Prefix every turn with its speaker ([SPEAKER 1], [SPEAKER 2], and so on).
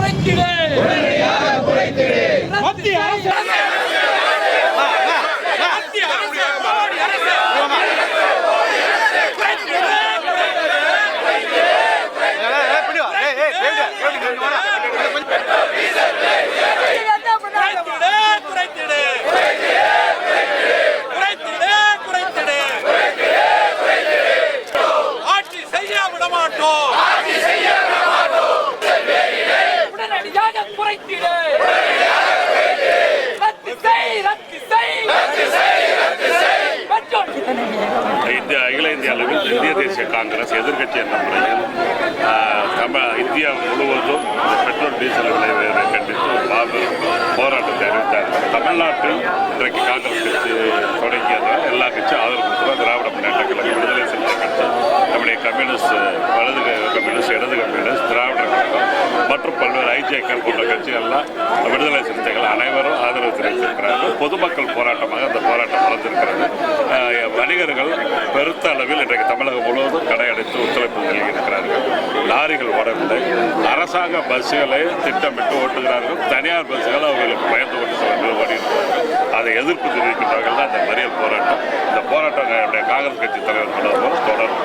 [SPEAKER 1] குறைத்திடு. மத்திய அரசு. மத்திய அரசு மோடி அரசு குறைத்திடு, குறைத்திடு, குறைத்திடு. குறைத்திடு, குறைத்திடு. ஆட்சி செய்ய விட மாட்டோம் உடனடியாக குறைத்திடு ரத்து செய் ரத்து செய் பெட்ரோல்
[SPEAKER 2] இந்திய அகில இந்திய அளவில் இந்திய தேசிய காங்கிரஸ் எதிர்கட்சி என்ற முறையில் நம்ம தமிழ் இந்தியா முழுவதும் இந்த பெட்ரோல் டீசல் விலை கண்டித்து மாபெரும் போராட்டத்தை அறிவித்தார் தமிழ்நாட்டில் இன்றைக்கு காங்கிரஸ் கட்சி தொடங்கியதால் எல்லா கட்சியும் ஆதரவு திராவிட முன்னேற்ற கழகம் விடுதலை சிறுத்தை கட்சி நம்முடைய கம்யூனிஸ்ட் வலது கம்யூனிஸ்ட் இடது கம்யூனிஸ்ட் திராவிட கழகம் மற்றும் பல்வேறு ஐஜேக்கள் போன்ற கட்சிகள்லாம் விடுதலை சிறுத்தைகள் அனைவரும் ஆதரவு தெரிவித்திருக்கிறார்கள். பொதுமக்கள் போராட்டமாக அந்த போராட்டம் வளர்ந்திருக்கிறது வணிகர்கள் பெருத்த அளவில் இன்றைக்கு தமிழகம் முழுவதும் கடையடைத்து ஒத்துழைப்பு நல்கியிருக்கிறார்கள் லாரிகள் ஓடவில்லை அரசாங்க பஸ்ஸுகளை திட்டமிட்டு ஓட்டுகிறார்கள். தனியார் பஸ்ஸுகள் அவர்களுக்கு பயந்து கொண்டு சில ஓடியிருக்கிறார்கள் அதை எதிர்ப்பு தெரிவிக்கின்றவர்கள் தான் இந்த மறியல் போராட்டம். இந்த போராட்டம் காங்கிரஸ் கட்சி தலைவர் தொடரும்